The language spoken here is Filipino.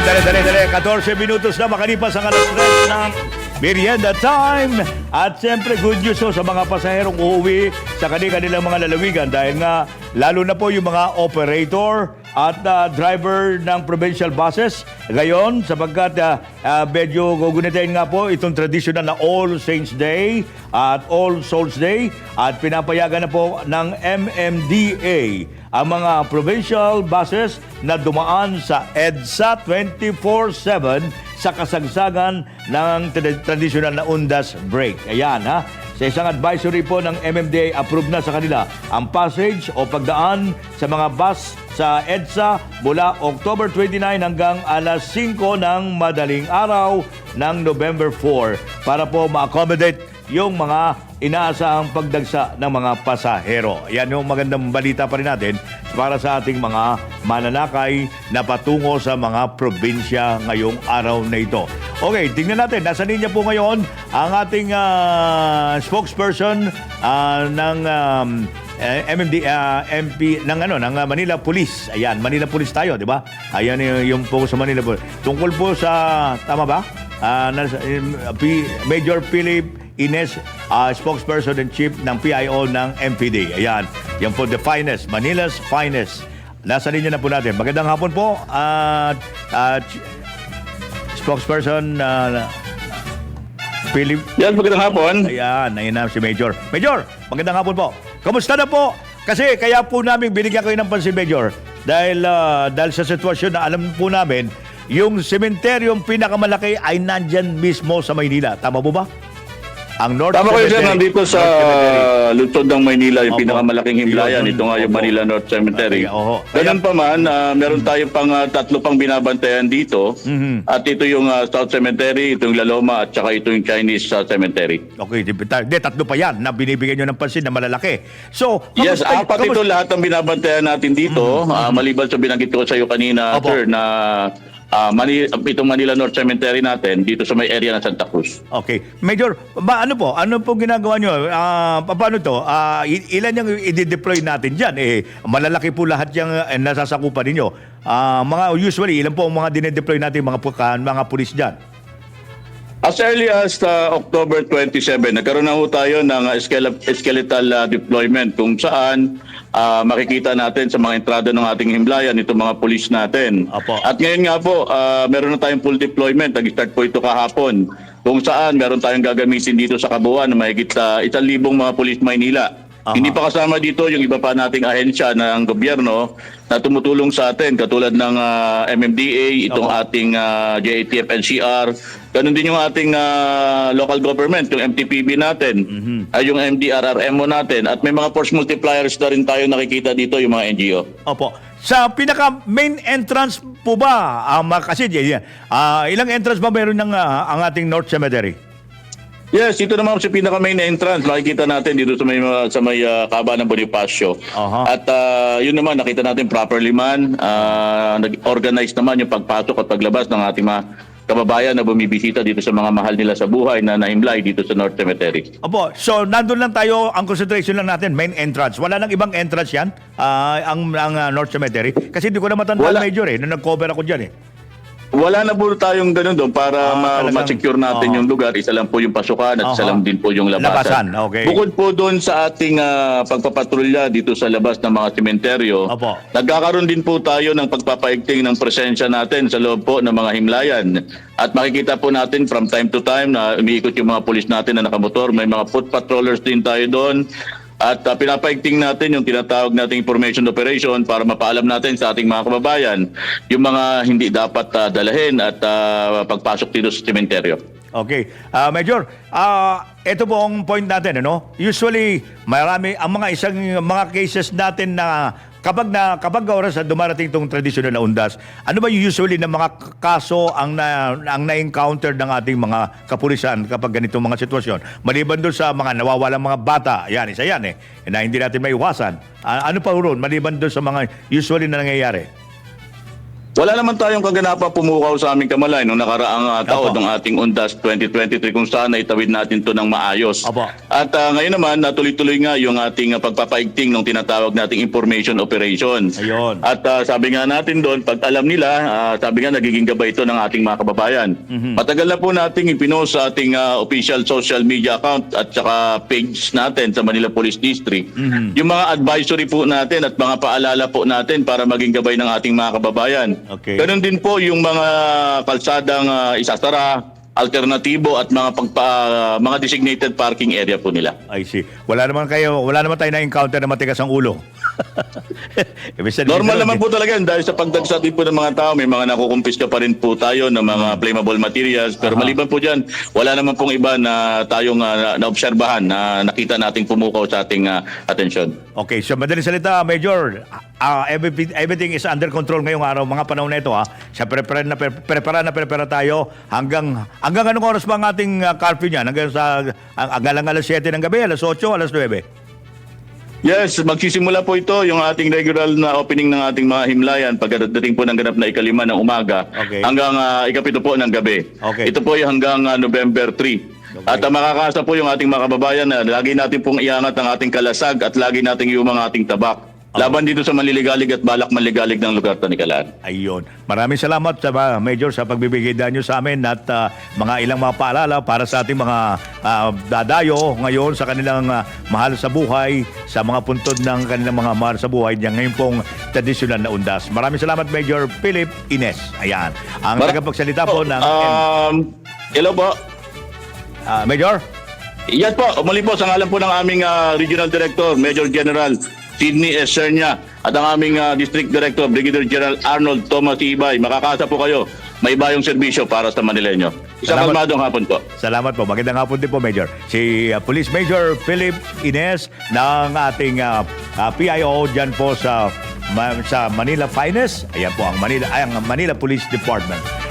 At dali, dali, dali, 14 minutos na makalipas ang alas 3 ng merienda time. At siyempre, good news ho sa mga pasaherong uuwi sa kanilang mga lalawigan dahil nga lalo na po yung mga operator at ah, driver ng provincial buses. Ngayon, sapagkat uh, medyo gugunitain nga po itong traditional na All Saints Day at All Souls Day at pinapayagan na po ng MMDA ang mga provincial buses na dumaan sa EDSA 24-7 sa kasagsagan ng tra- traditional na Undas Break. Ayan ha. Sa isang advisory po ng MMDA, approved na sa kanila ang passage o pagdaan sa mga bus sa EDSA mula October 29 hanggang alas 5 ng madaling araw ng November 4 para po ma-accommodate yung mga inaasahang pagdagsa ng mga pasahero. Yan yung magandang balita pa rin natin para sa ating mga mananakay na patungo sa mga probinsya ngayong araw na ito. Okay, tingnan natin. Nasa linya po ngayon ang ating ah, spokesperson ah, ng um, MMD ah, MP ng ano ng Manila Police. Ayan, Manila Police tayo, di ba? Ayan yung, yung po sa Manila Police. Tungkol po sa tama ba? P- Major Philip Ines, ah, spokesperson and chief ng PIO ng MPD. Ayan, yan po the finest, Manila's finest. Nasa linya na po natin. Magandang hapon po at at spokesperson ah, Philip Yan, magandang hapon. Ayan, ayun na si Major. Major, magandang hapon po. Kamusta na po? Kasi kaya po namin binigyan kayo ng pansin, Major. Dahil, ah, dahil sa sitwasyon na alam po namin, yung sementeryong pinakamalaki ay nandyan mismo sa Maynila. Tama po ba? Ang North Tama kayo sir, Cemetery. nandito sa lungsod ng Maynila, yung Opo. pinakamalaking himlayan. Ito nga yung. Manila North Cemetery. Ay, oho. Ganun pa man, ah, meron tayong pang ah, tatlo pang binabantayan dito. Mhm. At ito yung ah, South Cemetery, ito yung Laloma, at saka ito yung Chinese ah, Cemetery. Okay, di, ta- di, tatlo pa yan na binibigyan nyo ng pansin na malalaki. So, Yes, kamusta- apat ito kamusta- lahat ang binabantayan natin dito. Ah, maliban sa binanggit ko sa iyo kanina, Opo. sir, na ah, Mani- itong Manila North Cemetery natin dito sa may area ng Santa Cruz. Okay. Major, ba, ano po? Ano po ginagawa nyo? Pa- paano to? I- ilan yung i-deploy natin dyan? Eh, malalaki po lahat yung eh, nasasakupan ninyo. Ah, mga usually, ilan po ang mga dinedeploy natin mga, mga pulis dyan? As early as uh, October 27, nagkaroon na ho tayo ng uh, skele- skeletal uh, deployment kung saan uh, makikita natin sa mga entrada ng ating himlayan itong mga pulis natin. Apo. At ngayon nga po, uh, meron na tayong full deployment. Nag-start po ito kahapon. Kung saan meron tayong gagamitin dito sa Kabuuan na mahigit uh, isang libong mga pulis Maynila. Aha. Hindi pa kasama dito yung iba pa nating ahensya ng gobyerno na tumutulong sa atin katulad ng ah, MMDA, itong Opo. ating uh, JATF NCR, ganun din yung ating ah, local government, yung MTPB natin, ay yung MDRRMO natin at may mga force multipliers na rin tayo nakikita dito yung mga NGO. Opo. Sa pinaka main entrance po ba? Ah, ma- kasi ah, ilang entrance ba meron ng ah, ang ating North Cemetery? Yes, ito naman sa pinaka main entrance. Makikita natin dito sa may sa may uh, kaba ng Bonifacio. Aha. At ah, yun naman nakita natin properly man ah, nag-organize naman yung pagpasok at paglabas ng ating mga kababayan na bumibisita dito sa mga mahal nila sa buhay na naimlay dito sa North Cemetery. Opo, so nandun lang tayo, ang concentration lang natin, main entrance. Wala nang ibang entrance yan, ah, ang, ang ah, North Cemetery. Kasi hindi ko na matandaan, Wala. Major, eh, nung nag-cover ako dyan eh. Wala na po tayong ganun doon para Ah, ma- ma-secure natin Oo. yung lugar. Isa lang po yung pasukan at isa Aha. lang din po yung labasan. Labasan, okay. Bukod po doon sa ating ah, pagpapatrolya dito sa labas ng mga sementeryo, Opo. nagkakaroon din po tayo ng pagpapaigting ng presensya natin sa loob po ng mga himlayan. At makikita po natin from time to time na umiikot yung mga pulis natin na nakamotor. May mga foot patrollers din tayo doon. At uh, pinapaigting natin yung tinatawag nating information operation para mapaalam natin sa ating mga kababayan yung mga hindi dapat ah, dalahin at ah, pagpasok dito sa sementeryo. Okay. Ah, Major, ah, ito po ang point natin, ano? Usually, marami, ang mga isang mga cases natin na kapag na kapag oras na dumarating itong traditional na undas, ano ba yung usually na mga kaso ang na, ang na-encounter ng ating mga kapulisan kapag ganitong mga sitwasyon? Maliban doon sa mga nawawalang mga bata, yan, isa yan eh, na hindi natin maiwasan. Ano pa ron, maliban doon sa mga usually na nangyayari? Wala naman tayong kaganapan pumukaw sa aming kamalay nung nakaraang uh, taon ng ating UNDAS 2023 kung saan itawid natin to ng maayos. Opo. At ah, ngayon naman, natuloy-tuloy nga yung ating ah, pagpapaigting ng tinatawag nating information operation. Ayun. At ah, sabi nga natin doon, pag alam nila, ah, sabi nga nagiging gabay ito ng ating mga kababayan. Mhm. Matagal na po nating ipinost sa ating ah, official social media account at saka page natin sa Manila Police District. Mhm. Yung mga advisory po natin at mga paalala po natin para maging gabay ng ating mga kababayan. Okay. Ganon din po yung mga kalsadang ah, isasara, alternatibo at mga pagpa, mga designated parking area po nila. I see. Wala naman kayo, wala naman tayo na-encounter na matigas ang ulo. Normal naman po talaga yan dahil sa pagdagsa din po ng mga tao, may mga nakukumpiska pa rin po tayo ng mga flammable materials. Pero Aha. maliban po dyan, wala naman pong iba na tayong ah, naobserbahan na nakita nating pumukaw sa ating ah, atensyon. Okay, so madaling salita, Major, ah, everything, everything is under control ngayong araw, mga panahon na ito ha. Sa prepara na pre- prepara na prepara tayo hanggang hanggang anong oras ba ang ating uh, curfew niyan? Hanggang sa ang hanggang alas 7 ng gabi, alas 8, alas 9. Yes, magsisimula po ito yung ating regular na opening ng ating mga himlayan pagdating po ng ganap na ikalima ng umaga Okay. hanggang ah, ikapito po ng gabi. Okay. Ito po yung hanggang ah, November 3. At uh, makakasa po yung ating mga kababayan na lagi natin pong iangat ang ating kalasag at lagi nating yung mga ating tabak. Laban dito sa manliligalig at balak manligalig ng lugar ta ni Kalaan. Ayun. Maraming salamat sa uh, Major sa pagbibigay nyo sa amin at uh, mga ilang mga paalala para sa ating mga uh, dadayo ngayon sa kanilang uh, mahal sa buhay, sa mga puntod ng kanilang mga mahal sa buhay niya ngayon pong tradisyonal na undas. Maraming salamat Major Philip Ines. Ayan. Ang Mar- tagapagsalita po ng Um, hello po. uh, Major. Yes po, muli po sa ngalan po ng aming ah, Regional Director, Major General Sidney S. Sernia at ang aming ah, District Director, Brigadier General Arnold Thomas Ibay. Makakasa po kayo, may bayong serbisyo para sa Manileño. Isang Salamat. kalmadong hapon po. Salamat po. Magandang hapon din po, Major. Si uh, Police Major Philip Ines ng ating uh, uh, PIO dyan po sa ma- sa Manila Finest. Ayan po ang Manila ay, ang Manila Police Department.